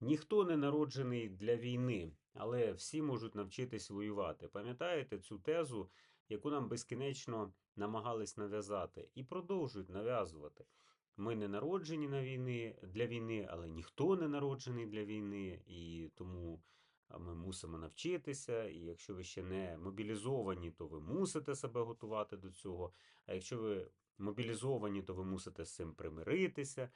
Ніхто не народжений для війни, але всі можуть навчитись воювати. Пам'ятаєте цю тезу, яку нам безкінечно намагались нав'язати, і продовжують нав'язувати. Ми не народжені на війни для війни, але ніхто не народжений для війни, і тому ми мусимо навчитися. І якщо ви ще не мобілізовані, то ви мусите себе готувати до цього. А якщо ви мобілізовані, то ви мусите з цим примиритися.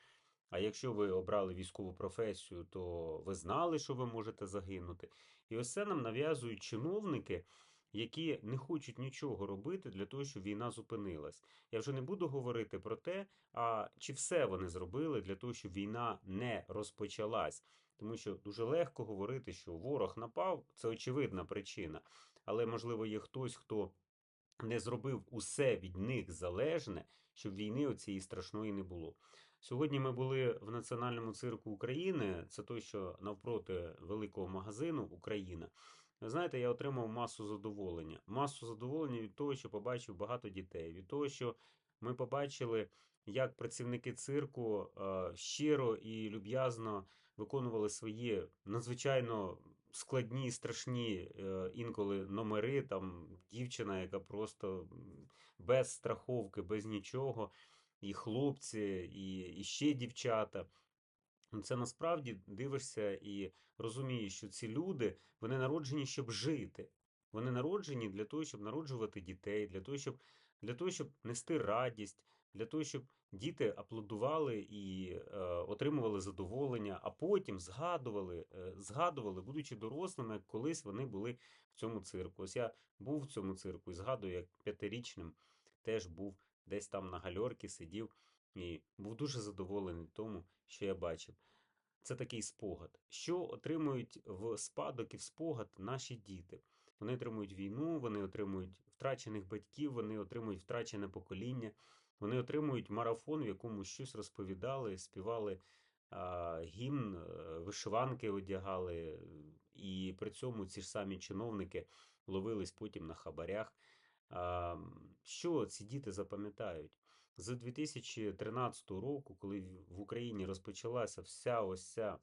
А якщо ви обрали військову професію, то ви знали, що ви можете загинути. І ось це нам нав'язують чиновники, які не хочуть нічого робити для того, щоб війна зупинилась. Я вже не буду говорити про те, а чи все вони зробили для того, щоб війна не розпочалась. Тому що дуже легко говорити, що ворог напав, це очевидна причина. Але, можливо, є хтось, хто не зробив усе від них залежне, щоб війни оцієї страшної не було. Сьогодні ми були в Національному цирку України, це той, що навпроти великого магазину Україна. Знаєте, я отримав масу задоволення. Масу задоволення від того, що побачив багато дітей, від того, що ми побачили, як працівники цирку е, щиро і люб'язно виконували свої надзвичайно складні, страшні е, інколи номери. Там дівчина, яка просто без страховки, без нічого і хлопці, і, і ще дівчата. Ну, Це насправді дивишся і розумієш, що ці люди вони народжені, щоб жити. Вони народжені для того, щоб народжувати дітей, для того, щоб, для того, щоб нести радість, для того, щоб діти аплодували і е, отримували задоволення, а потім згадували, е, згадували, будучи дорослими, як колись вони були в цьому цирку. Ось я був в цьому цирку і згадую, як п'ятирічним теж був десь там на гальорці сидів і був дуже задоволений тому, що я бачив. Це такий спогад. Що отримують в спадок і в спогад наші діти? Вони отримують війну, вони отримують втрачених батьків, вони отримують втрачене покоління, вони отримують марафон, в якому щось розповідали, співали а, гімн, е, вишиванки одягали, і при цьому ці ж самі чиновники ловились потім на хабарях. Що ці діти запам'ятають? З 2013 року, коли в Україні розпочалася вся ось ця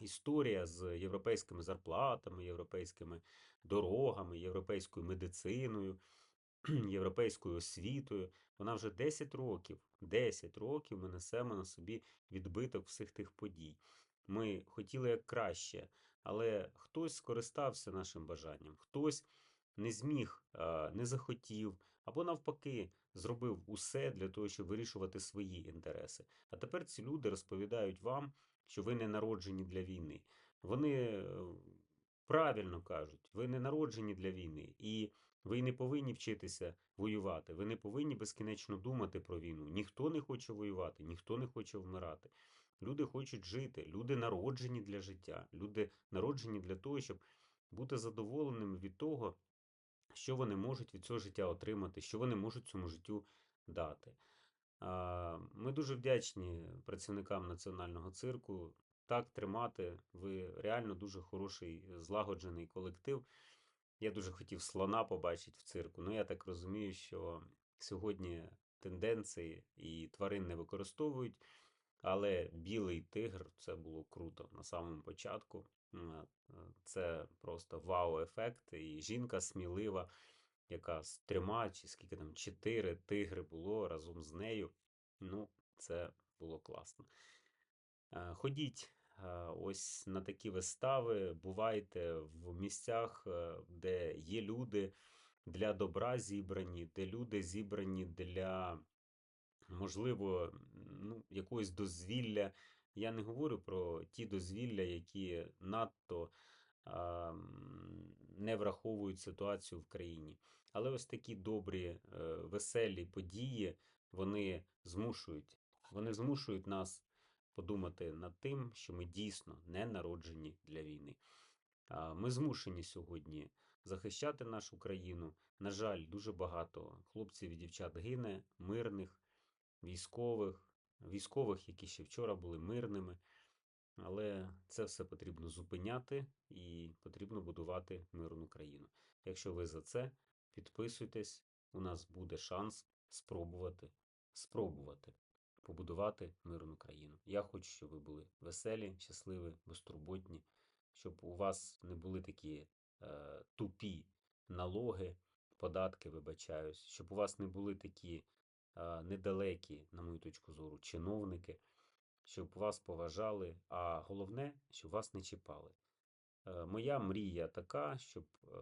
історія з європейськими зарплатами, європейськими дорогами, європейською медициною, європейською освітою, вона вже 10 років, 10 років ми несемо на собі відбиток всіх тих подій. Ми хотіли як краще, але хтось скористався нашим бажанням, хтось не зміг, не захотів, або навпаки, зробив усе для того, щоб вирішувати свої інтереси. А тепер ці люди розповідають вам, що ви не народжені для війни. Вони е, правильно кажуть, ви не народжені для війни, і ви не повинні вчитися воювати. Ви не повинні безкінечно думати про війну. Ніхто не хоче воювати, ніхто не хоче вмирати. Люди хочуть жити, люди народжені для життя, люди народжені для того, щоб бути задоволеними від того, що вони можуть від цього життя отримати, що вони можуть цьому життю дати. Ми дуже вдячні працівникам національного цирку. Так тримати. Ви реально дуже хороший, злагоджений колектив. Я дуже хотів слона побачити в цирку. Ну, я так розумію, що сьогодні тенденції і тварин не використовують, але білий тигр це було круто на самому початку. Е, Це просто вау-ефект. І жінка смілива, яка з трьома чи скільки там чотири тигри було разом з нею. Ну, це було класно. Е, Ходіть е, ось на такі вистави, бувайте в місцях, де є люди для добра зібрані, де люди зібрані для, можливо, ну, якогось дозвілля. Я не говорю про ті дозвілля, які надто а, не враховують ситуацію в країні. Але ось такі добрі, е, веселі події, вони змушують, вони змушують нас подумати над тим, що ми дійсно не народжені для війни. Ми змушені сьогодні захищати нашу країну. На жаль, дуже багато хлопців і дівчат гине, мирних, військових, військових, які ще вчора були мирними. Але це все потрібно зупиняти і потрібно будувати мирну країну. Якщо ви за це, підписуйтесь, у нас буде шанс спробувати. Спробувати. побудувати мирну країну. Я хочу, щоб ви були веселі, щасливі, безтурботні, щоб у вас не були такі е, тупі налоги, податки, вибачаюсь, щоб у вас не були такі недалекі, на мою точку зору, чиновники, щоб вас поважали, а головне, щоб вас не чіпали. Е, Моя мрія така, щоб е,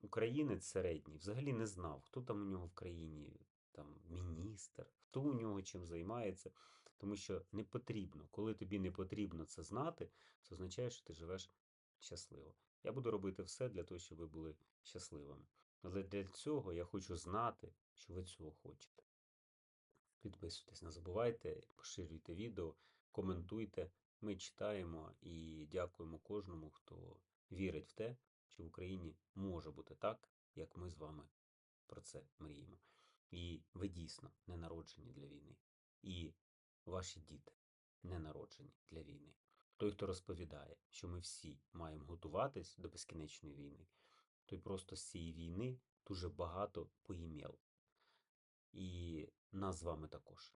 українець середній взагалі не знав, хто там у нього в країні, там міністр, хто у нього чим займається. Тому що не потрібно, коли тобі не потрібно це знати, це означає, що ти живеш щасливо. Я буду робити все для того, щоб ви були щасливими. Але для цього я хочу знати, що ви цього хочете. Підписуйтесь, не забувайте, поширюйте відео, коментуйте. Ми читаємо і дякуємо кожному, хто вірить в те, що в Україні може бути так, як ми з вами про це мріємо. І ви дійсно не народжені для війни. І ваші діти не народжені для війни. Той, хто розповідає, що ми всі маємо готуватись до безкінечної війни, той просто з цієї війни дуже багато поїмів. І нас з вами також.